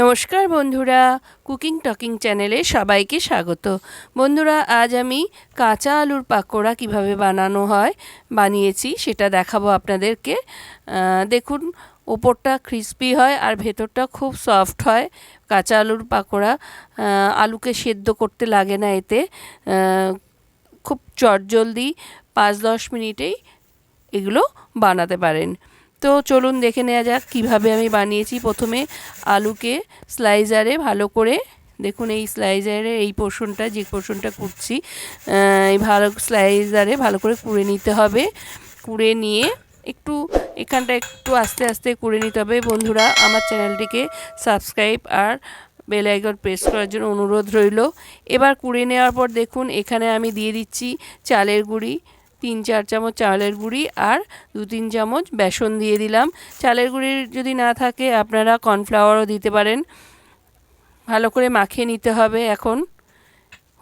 নমস্কার বন্ধুরা, cooking talking চ্যানেলে সবাইকে স্বাগত। বন্ধুরা, আজ আমি কাঁচা আলুর পাকোড়া কীভাবে বানানো হয়, বানিয়েছি, সেটা দেখাবো আপনাদেরকে। দেখুন, ওপরটা ক্রিস্পি হয় আর ভেতরটা খুব সফট হয়। কাঁচা আলুর পাকোড়া আলুকে সেদ্ধ করতে লাগে না এতে। খুব চটজলদি পাঁচ দশ মিনিটেই এগুলো বানাতে পারেন। তো চলুন দেখে নেওয়া যাক কীভাবে আমি বানিয়েছি প্রথমে আলুকে স্লাইজারে ভালো করে। দেখুন এই স্লাইজারে এই পোর্শনটা যে পোর্শনটা কুড়ছি এই ভালো স্লাইজারে ভালো করে কুড়ে নিতে হবে। কুড়ে নিয়ে একটু, এখানটা একটু আস্তে আস্তে কুড়ে নিতে হবে। বন্ধুরা, আমার চ্যানেলটিকে সাবস্ক্রাইব আর বেল আইকন প্রেস করার জন্য অনুরোধ রইল। এবার কুড়ে নেওয়ার পর দেখুন, এখানে আমি দিয়ে দিচ্ছি চালের গুঁড়ি তিন চার চামচ চালের গুঁড়ি আর দু তিন চামচ বেসন দিয়ে দিলাম। চালের গুঁড়ি যদি না থাকে, আপনারা কর্নফ্লাওয়ারও দিতে পারেন। ভালো করে মাখিয়ে নিতে হবে এখন।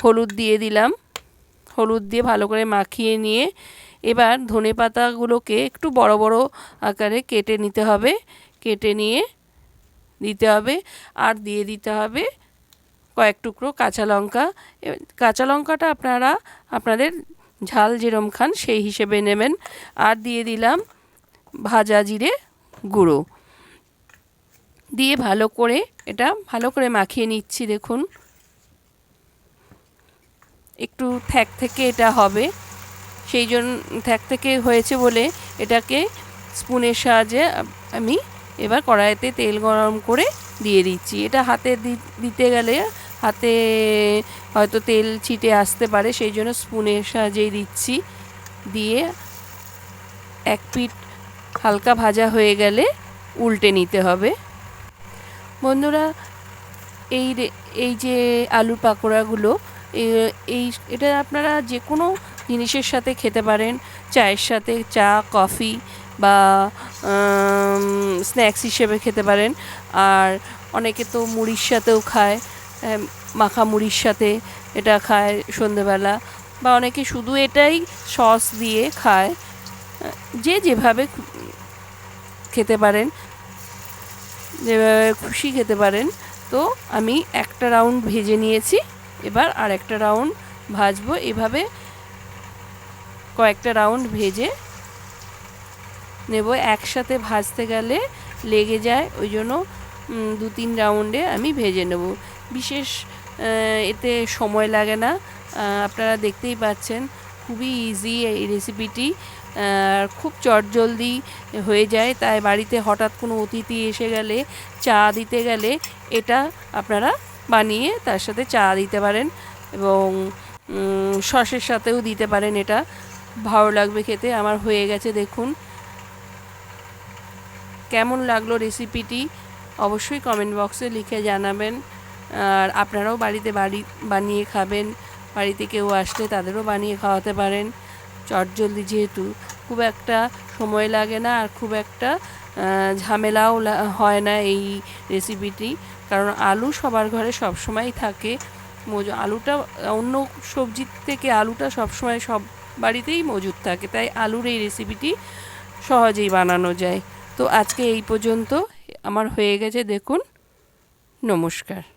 হলুদ দিয়ে দিলাম। হলুদ দিয়ে ভালো করে মাখিয়ে নিয়ে এবার ধনে পাতাগুলোকে একটু বড় বড় আকারে কেটে নিতে হবে। কেটে নিয়ে দিতে হবে আর দিয়ে দিতে হবে কয়েক টুকরো কাঁচা লঙ্কা। কাঁচা লঙ্কাটা আপনারা, আপনাদের ঝাল যেরম খান, সেই হিসেবে নেবেন। আর দিয়ে দিলাম ভাজা জিরে গুঁড়ো। দিয়ে ভালো করে এটা ভালো করে মাখিয়ে নিচ্ছি, দেখুন। একটু থ্যাক থেকে এটা হবে। সেই জন্য থ্যাক থেকে হয়েছে বলে এটাকে স্পুনের সাহায্যে আমি এবার কড়াইতে তেল গরম করে দিয়ে দিচ্ছি। এটা হাতে দিতে গেলে হাতে হয়তো তেল ছিটে আসতে পারে, সেই জন্য স্পুনের সাহায্যেই দিচ্ছি। দিয়ে এক পিঠ হালকা ভাজা হয়ে গেলে উল্টে নিতে হবে। বন্ধুরা, এই এই যে আলু পাকোড়াগুলো এই, এটা আপনারা যে কোনো জিনিসের সাথে খেতে পারেন, চায়ের সাথে চা, কফি বা স্ন্যাক্স হিসেবে খেতে পারেন। আর অনেকে তো মুড়ির সাথেও খায়। মাখা মুড়ির সাথে এটা খায় সন্ধেবেলা। বা অনেকে শুধু এটাই সস দিয়ে খায়। যে যেভাবে খেতে পারেন, যেভাবে খুশি খেতে পারেন, তো আমি একটা রাউন্ড ভেজে নিয়েছি। এবার আর একটা রাউন্ড ভাজবো। এভাবে কয়েকটা রাউন্ড ভেজে নেব। একসাথে ভাজতে গেলে লেগে যায়। ওই জন্য দু তিন রাউন্ডে আমি ভেজে নেব। বিশেষ এতে সময় লাগে না। আপনারা দেখতেই পাচ্ছেন, খুবই ইজি এই রেসিপিটি আর খুব চটজলদি হয়ে যায়, তাই বাড়িতে হঠাৎ কোনো অতিথি এসে গেলে, চা দিতে গেলে এটা আপনারা বানিয়ে তার সাথে চা দিতে পারেন এবং সসের সাথেও দিতে পারেন এটা। ভালো লাগবে খেতে, আমার হয়ে গেছে দেখুন। কেমন লাগল রেসিপিটি অবশ্যই কমেন্ট বক্সে লিখে জানাবেন। আর আপনারাও বাড়িতে বাড়ি বানিয়ে খাবেন। বাড়িতে কেউ আসলে তাদেরও বানিয়ে খাওয়াতে পারেন। চটজলদি যেহেতু খুব একটা সময় লাগে না আর খুব একটা ঝামেলাও হয় না এই রেসিপিটি কারণ আলু সবার ঘরে সবসময় থাকে। মজু, আলুটা অন্য সবজির থেকে আলুটা সবসময় সব বাড়িতেই মজুদ থাকে। তাই আলুর এই রেসিপিটি সহজেই বানানো যায়। তো আজকে এই পর্যন্ত, আমার হয়ে গেছে, দেখুন, নমস্কার।